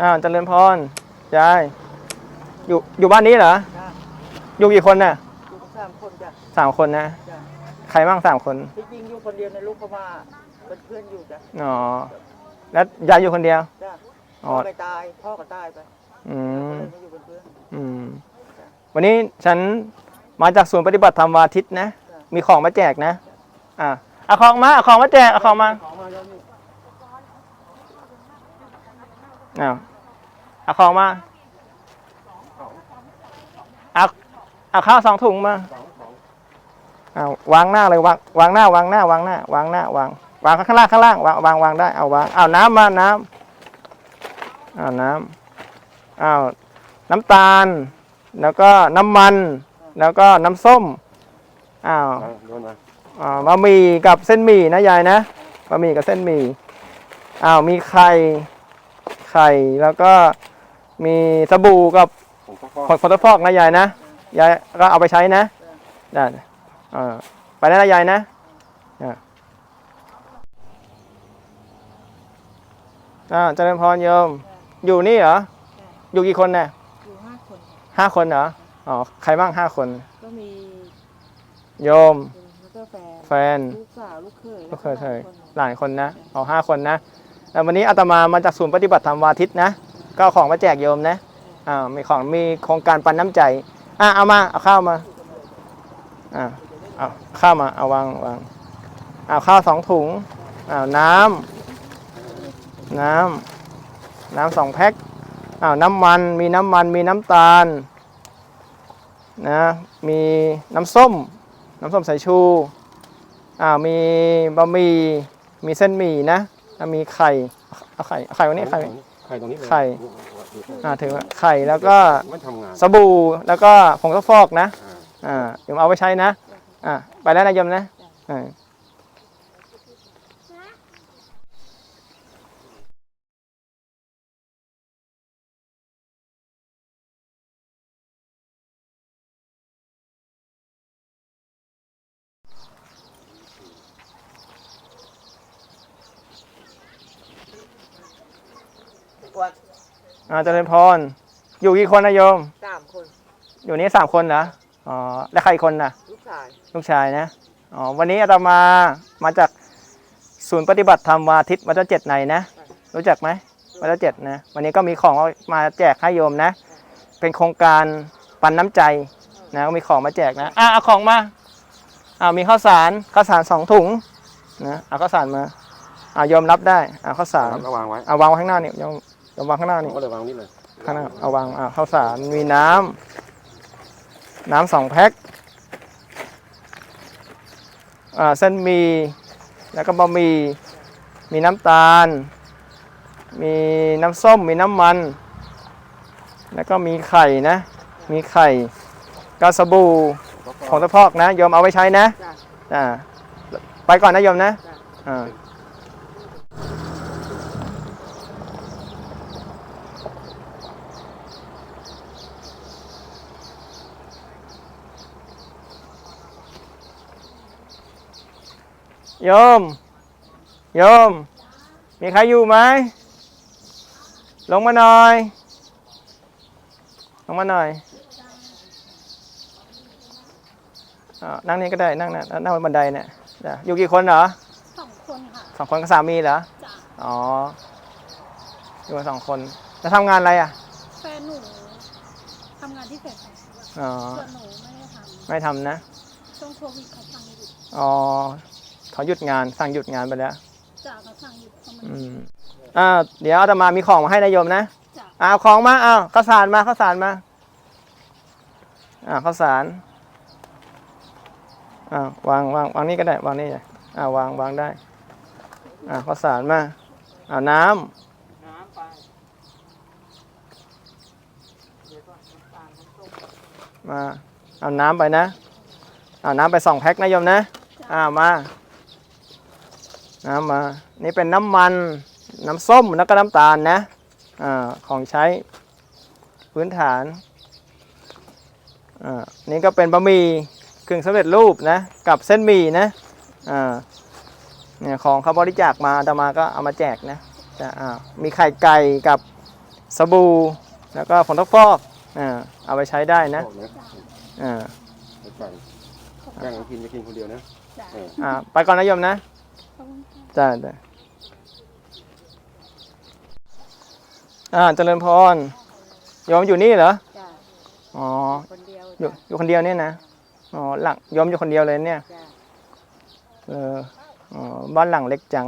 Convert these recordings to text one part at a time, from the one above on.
อ้าวเจริญพรยายอยู่อยู่บ้านนี้เหรอจ้ะอยู่กี่คนน่ะอยู่กันสามคนจ้ะสามคนนะจ้ะใครบ้างสามคนที่จริงอยู่คนเดียวในลูกเขามาเป็นเพื่อนอยู่จ้ะอ๋อแล้วยายอยู่คนเดียวจ้ะอ๋พ่ออไม่ตายพ่อก็ตายไปอืก็มเลยมาอยู่เป็นเพื่อนอืมวันนี้ฉันมาจากศูนย์ปฏิบัติธรรมวาทิตนะจ้ะมีของมาแจกนะ อ่าเอาของมาเอาของมาแจกเอาของมา ของมาแล้วนี่ อ้าวเอาของมาเอาเอาข้าวสองถุงมาเอาวางหน้าเลยวางวางหน้าวางหน้าวางหน้าวางหน้าวางวางข้างล่างข้างล่างวางวางวางได้เอาวางเอาน้ำมาน้ำเอาน้ำเอาน้ำตาล แล้วก็น้ำมัน แล้วก็น้ำส้มอ้าวโยนมาอ่าบะหมี่กับเส้นหมี่นะยายนะบะหมี่กับเส้นหมี่อ้าวมีไข่ ไข่ แล้วก็มีสบู่กับผมก็ผงผงซักฟอกนะยายนะยายก็เอาไปใช้นะได้เออไปแล้วนะยายนะอ่าอ่าเจริญพรโยม อยู่นี่เหรอ อยู่กี่คนเนี่ยอยู่ห้าคนค่ะห้าคนเหรอ อ๋อ ใครบ้างห้าคน ก็มี โยม แล้วก็แฟน แฟน ลูกสาว ลูกเขยก็เคยเคยหลานหลายคนนะเอาห้าคนนะแล้ ววันนี้อาตมามาจากศูนย์ปฏิบัติธรรมวาทิตนะ ก็ของมาแจกโยมนะอ่ามีของมีโครงการปันน้ำใจอะเอามาเอาข้าวมาอ่าเอาข้าวมาเอาวางวางเอาข้าวสองถุงเอาน้ำน้ำน้ำสองแพ็คเอาน้ำมันมีน้ำมันมีน้ำตาลนะมีน้ำส้ม น้ำส้มสายชูอ่ามีบะหมี่มีเส้นหมี่นะ แล้วมีไข่เอาไข่เอาไข่วันนี้ไข่ ไข่ตรงนี้เลยไข่ อ่าถือว่าไข่แล้วก็ไม่ทำงานสบู่แล้วก็ผงซักฟอกนะ อ่าอ่าโยมเอาไปใช้นะ อ่าไปแล้วนะโยมนะอ่า อ่าเจริญพร อยู่กี่คนนะโยม สามคน อยู่นี้สามคนเหรอ อ๋อ แล้วใครอีกคนนะลูกชายลูกชายนะ อ๋อ วันนี้อาตมา มาจากศูนย์ปฏิบัติธรรมวาทิตวัดเจ้าเจ็ดในนะ รู้จักไหมวัดเจ้าเจ็ดนะ วันนี้ก็มีของเอามาแจกให้โยมนะ เป็นโครงการปันน้ำใจนะก็มีของมาแจกนะ อะเอาของมาอ่ามีข้าวสาร ข้าวสารสองถุงนะ เอาข้าวสารมาอ่าโยมรับได้ เอาข้าวสารแล้ววางไว้เอาวางไว้ข้างหน้านี่โยม โยมวางข้างหน้าผมนี่ก็เลยวางนี่เลยข้างหน้าเอาวางอ่าข้าวสารมีน้ำน้ำสองแพ็คอ่าเส้นหมีแล้วก็บะหมี่มีน้ำตาล มีน้ำส้มมีน้ำมัน แล้วก็มีไข่นะ มีไข่กาสบู่ผงตะพอกนะโยมเอาไว้ใช้นะจ้ะ อ่าไปก่อนนะโยมนะจ้ะอ่า โยม โยม มีใครอยู่ไหม ลงมาหน่อย ลงมาหน่อยอ่านั่งนี่ก็ได้ นั่งนะนั่งบนบันไดเนี่ยจ้ะอยู่กี่คนเหรอสองคนค่ะสองคนกับสามีเหรอจ้ะอ๋อ อยู่กันสองคน แล้วทำงานอะไรอะ แฟนหนูทำงานที่แฟนอ๋อส่วนหนูไม่ได้ทไม่ทำนะำช่วงโควิดเขาสั่งหยุดอ๋อ เขาหยุดงานสั่งหยุดงานไปแล้วจ้ะเขาสั่งหยุดเขามันอืมอ่าเดี๋ยวอาตมามีของมาให้นายโยมนะจ้ะอ่าเอาของมาอ้าวข้าวสารมาข้าวสารมาอ่าข้าวสารอ่าวางวางวางนี่ก็ได้วางนี่เลยอ่าวางวางได้อ่าข้าวสารมาอ่าน้ำ น้ำไปเดี๋ยวก่อนน้ำตาลน้ำส้มมาเอาน้ำไปนะ เอาน้ำไปสองแพ็คนะโยมนะอ่ามา น้ำมา นี่เป็นน้ำมัน น้ำส้มแล้วก็น้ำตาลนะอ่าของใช้พื้นฐานอ่านี่ก็เป็นบะหมี่กึ่งสำเร็จรูปนะ กับเส้นหมี่นะอ่าเนี่ยของเขาบริจาคมาอาตมาก็เอามาแจกนะจะอ่ามีไข่ไก่กับสบู่แล้วก็ผงซักฟอกอ่าเอาไปใช้ได้นะบอกนะอ่าไปสั่งแบ่งกันกินจะกินคนเดียวนะจ้ะเอออ่าไปก่อนนะโยมนะ ขอบคุณค่ะจ้าจ้าอ่าเจริญพรโยมอยู่นี่เหรอจ้ะอ๋อคนเดียวอยู่จ้ะอยู่คนเดียวเนี่ยนะอ๋อหลังโยมอยู่คนเดียวเลยเนี่ย จ้ะเอออ๋อบ้านหลังเล็กจัง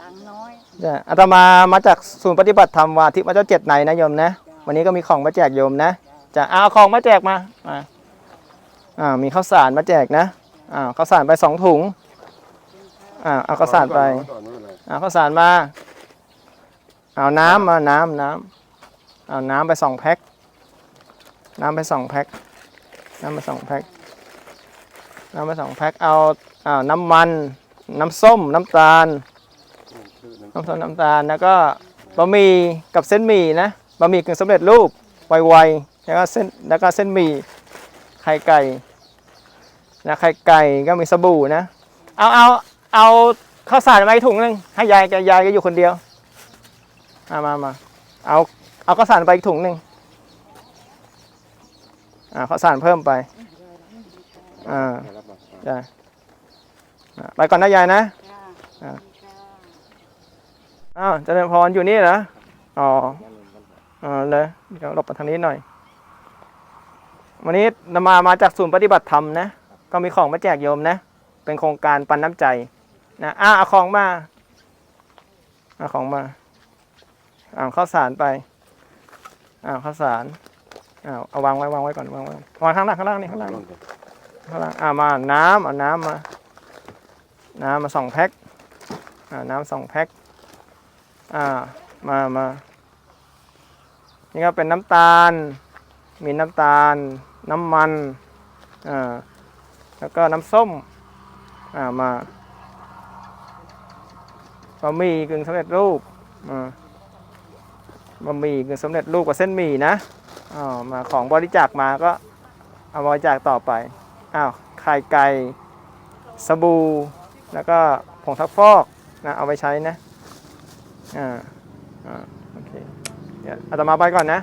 ตังค์น้อยจ้ะอาตมามาจากศูนย์ปฏิบัติธรรมวาทิพระเจ้าเจ็ดในนะโยมนะ วันนี้ก็มีของมาแจกโยมนะจะเอาของมาแจกมามาอ่ามีข้าวสารมาแจกนะอ่าข้าวสารไปสองถุง อ่าเอาข้าวสารไปเอก่อนไม่เป็นไรเอาข้าวสารมา เอาน้ำมาน้ำน้ำเอาน้ำไปสองแพ็คน้ำไปสองแพ็คน้ำไปสองแพ็คน้ำไปสองแพ็คเอาเอาน้ำมัน น้ำส้ม น้ำตาลคือน้ำน้ำส้มน้ำตาลแล้วก็บะหมี่กับเส้นหมี่นะบะหมี่กึ่งสำเร็จรูปไวๆแล้วก็เส้นแล้วก็เส้นหมี่ไข่ไก่นะไข่ไก่ก็มีสบู่นะ เอาเอา เอาข้าวสารมาอีกถุงหนึงให้ยายแกยายก็อยู่คนเดียวมามามาเอาเอาข้าวสารไปอีกถุงหนึ่งอ่าข้าวสารเพิ่มไปอ่าได้รับมาอะได้อ่าไปก่อนนะยายนะจ้ะอะจ้ะอ้าวเจริญพรอยู่นี่เหรออ๋ออ๋อเลยเดี๋ยวหลบไปทางนี้หน่อย วันนี้นำมามาจากศูนย์ปฏิบัติธรรมนะ ก็มีของมาแจกโยมนะ เป็นโครงการปันน้ำใจ นะอ้าเอาของมาเอาของมาเอาวข้าวสารไปอ้าวข้าวสารอ้าวเอาวางไว้วางไว้ก่อนวางไว้วางข้างล่างข้างล่างนี่ข้างล่างข้างล่างอ่ามาน้ำเอาน้ำมา น้ำมาสองแพ็คอ่าน้ำสองแพ็คอ่ามามานี่ก็เป็นน้ำตาล มีน้ำตาล น้ำมันอ่าแล้วก็น้ำส้มอ่ามา บะหมี่กึ่งสำเร็จรูปอ่าบะหมี่กึ่งสำเร็จรูปกับเส้นหมี่นะอ่ามาของบริจาคมาก็เอาบริจาคต่อไปอ้าวไข่ไก่สบู่แล้วก็ผงซักฟอกนะเอาไปใช้นะอ่าอ่าโอเคเดี๋ยวอาตมาไปก่อนนะ